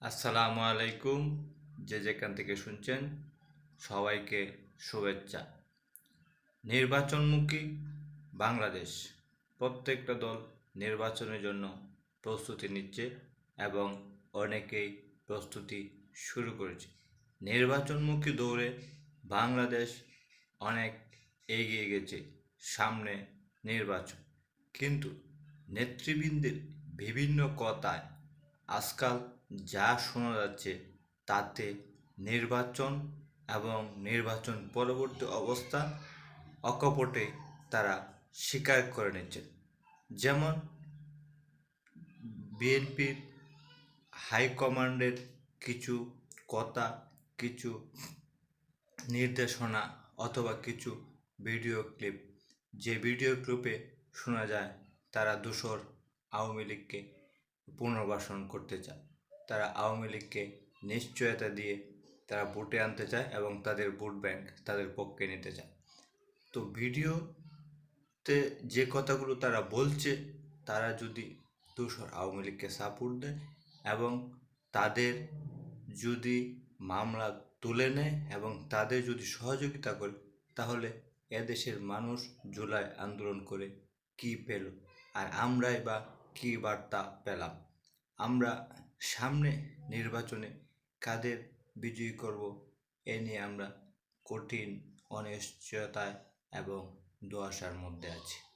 আসসালামু আলাইকুম। যে যেখান থেকে শুনছেন, সবাইকে শুভেচ্ছা। নির্বাচনমুখী বাংলাদেশ। প্রত্যেকটা দল নির্বাচনের জন্য প্রস্তুতি নিচ্ছে এবং অনেকেই প্রস্তুতি শুরু করেছে। নির্বাচনমুখী দৌড়ে বাংলাদেশ অনেক এগিয়ে গেছে সামনে নির্বাচন। কিন্তু নেতৃবৃন্দের বিভিন্ন কথায় আজকাল যা শোনা যাচ্ছে তাতে নির্বাচন এবং নির্বাচন পরবর্তী অবস্থা অকপটে তারা স্বীকার করে নিচ্ছে। যেমন বিএনপির হাইকমান্ডের কিছু কথা, কিছু নির্দেশনা অথবা কিছু ভিডিও ক্লিপ, যে ভিডিও ক্লিপে শোনা যায় তারা দোসর আওয়ামী লীগকে পুনর্বাসন করতে চায়। তারা আওয়ামী লীগকে নিশ্চয়তা দিয়ে তারা ভোটে আনতে চায় এবং তাদের ভোট ব্যাংক তাদের পক্ষে নিতে চায়। তো ভিডিওতে যে কথাগুলো তারা বলছে, তারা যদি দোসর আওয়ামী লীগকে সাপোর্ট দেয় এবং তাদের যদি মামলা তুলে নেয় এবং তাদের যদি সহযোগিতা করে, তাহলে এদেশের মানুষ জুলাই আন্দোলন করে কি পেল? আর আমরাই বা কী বার্তা পেলাম? আমরা সামনে নির্বাচনে কাদের বিজয়ী করব? এ নিয়ে আমরা কঠিন অনিশ্চয়তায় এবং দোয়াশার মধ্যে আছি।